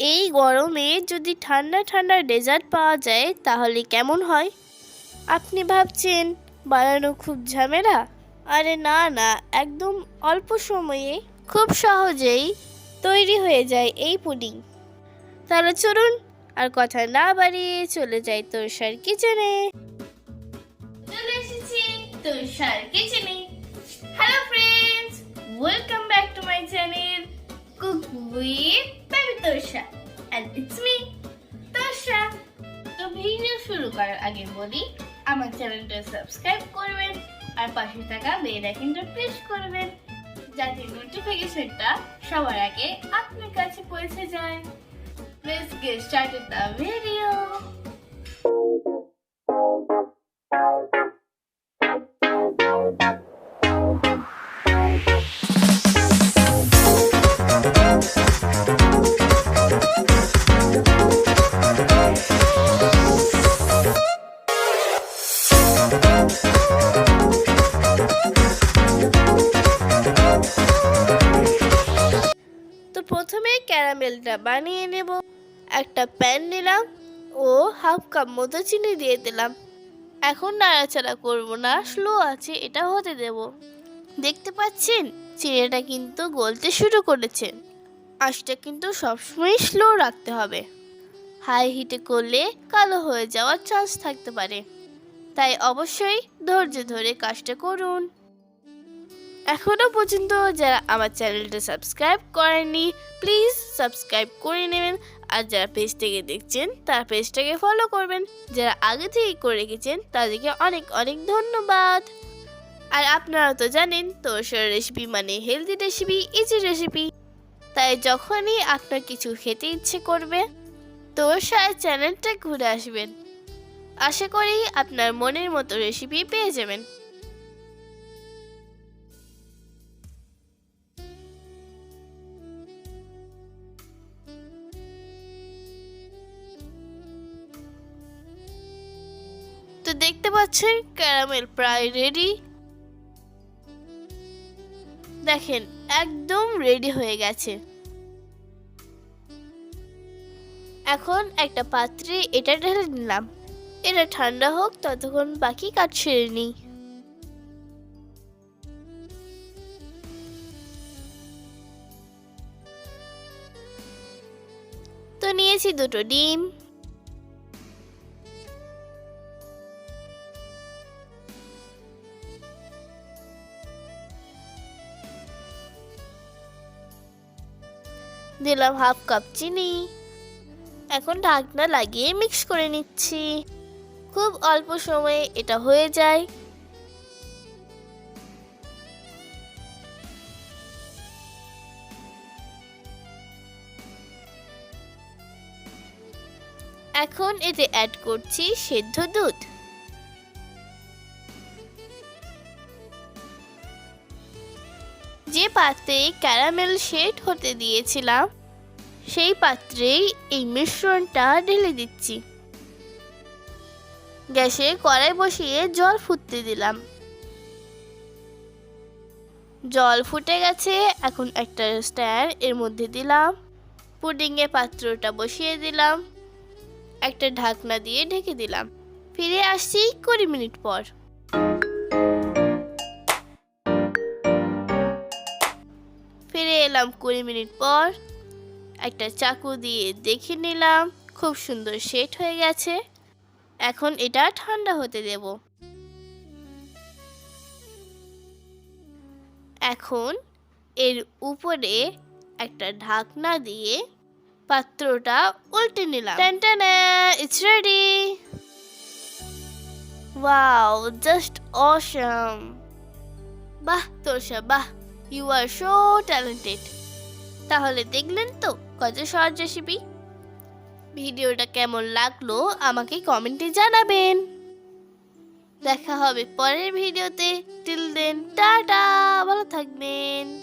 এই গরমে যদি ঠান্ডা ঠান্ডা ডেজার্ট পাওয়া যায়, তাহলে কেমন হয়? আপনি ভাবছেন, বানানো খুব ঝামেলা? আরে না না, একদম অল্প সময়ে, খুব সহজেই তৈরি হয়ে যায় এই পুডিং। তাহলে চলুন, আর কথা না বাড়িয়ে চলে যাই তোরসার কিচেনে। চলে এসেছি তোরসার কিচেনে। Hello friends welcome back to my channel cook with শুরু করার আগে বলি, আমার চ্যানেলটা সাবস্ক্রাইব করবেন আর পাশে থাকা বেল আইকনটা প্রেস করবেন যাতে নোটিফিকেশনটা সবার আগে আপনার কাছে পৌঁছে যায় Let's get started the video. ক্যারামেলটা বানিয়ে নেব। একটা প্যান নিলাম ও হাফ কাপ মতো চিনি দিয়ে দিলাম। এখন নাড়াচাড়া করব না, স্লো আছে, এটা হতে দেব। দেখতে পাচ্ছেন? চিনিটা কিন্তু গলতে শুরু করেছে। আঁচটা কিন্তু সবসময় স্লো রাখতে হবে। হাই হিটে করলে কালো হয়ে যাওয়ার চান্স থাকতে পারে। তাই অবশ্যই ধৈর্য ধরে কাজটা করুন। এখনও পর্যন্ত যারা আমার চ্যানেলটা সাবস্ক্রাইব করেননি প্লিজ সাবস্ক্রাইব করে নেবেন। আর যারা পেজ থেকে দেখছেন, তার পেজটাকে ফলো করবেন। যারা আগে থেকে করে রেখেছেন, তাদেরকে অনেক অনেক ধন্যবাদ। আর আপনারা তো জানেন, তোরসর রেসিপি মানে হেলদি রেসিপি ইজি রেসিপি তাই যখনই আপনার কিছু খেতে ইচ্ছে করবে, তোরসার চ্যানেলটা ঘুরে আসবেন। আশা করি আপনার মনের মতো রেসিপি পেয়ে যাবেন। তো দেখতে পাচ্ছেন ক্যারামেল প্রায় রেডি দেখেন, একদম রেডি হয়ে গেছে। এখন একটা পাত্রে এটা ঢেলে নিলাম। এটা ঠান্ডা হোক, ততক্ষণ বাকি কাজ সেরে নিই। তো নিয়েছি দুটো ডিম। দিলাম হাফ কাপ চিনি। এখন ঢাকনা লাগিয়ে মিক্স করে নিচ্ছি। খুব অল্প সময়ে এটা হয়ে যায়। এখন এতে অ্যাড করছি সেদ্ধ দুধ। যে পাত্রে ক্যারামেল শেড হতে দিয়েছিলাম, সেই পাত্রেই এই মিশ্রণটা ঢেলে দিচ্ছি। গ্যাসে কড়াই বসিয়ে জল ফুটতে দিলাম। জল ফুটে গেছে, এখন একটা স্ট্যান্ড এর মধ্যে দিলাম। পুডিংয়ের পাত্রটা বসিয়ে দিলাম। একটা ঢাকনা দিয়ে ঢেকে দিলাম। ফিরে আসছি কুড়ি মিনিট পর। এলাম কুড়ি মিনিট পর একটা চাকু দিয়ে দেখে নিলাম খুব সুন্দর সেট হয়ে গেছে। এখন এটা ঠান্ডা হতে দেব। এখন এর উপরে একটা ঢাকনা দিয়ে পাত্রটা উল্টে নিলাম। It's ready wow just awesome বাহ, তোরসা, বাহ। ইউ আর সো ট্যালেন্টেড তাহলে দেখলেন তো কত রেসিপি ভিডিওটা কেমন লাগল আমাকে কমেন্টে জানাবেন। দেখা হবে পরের ভিডিওতে। টিল দেন টাটা, ভালো থাকবেন।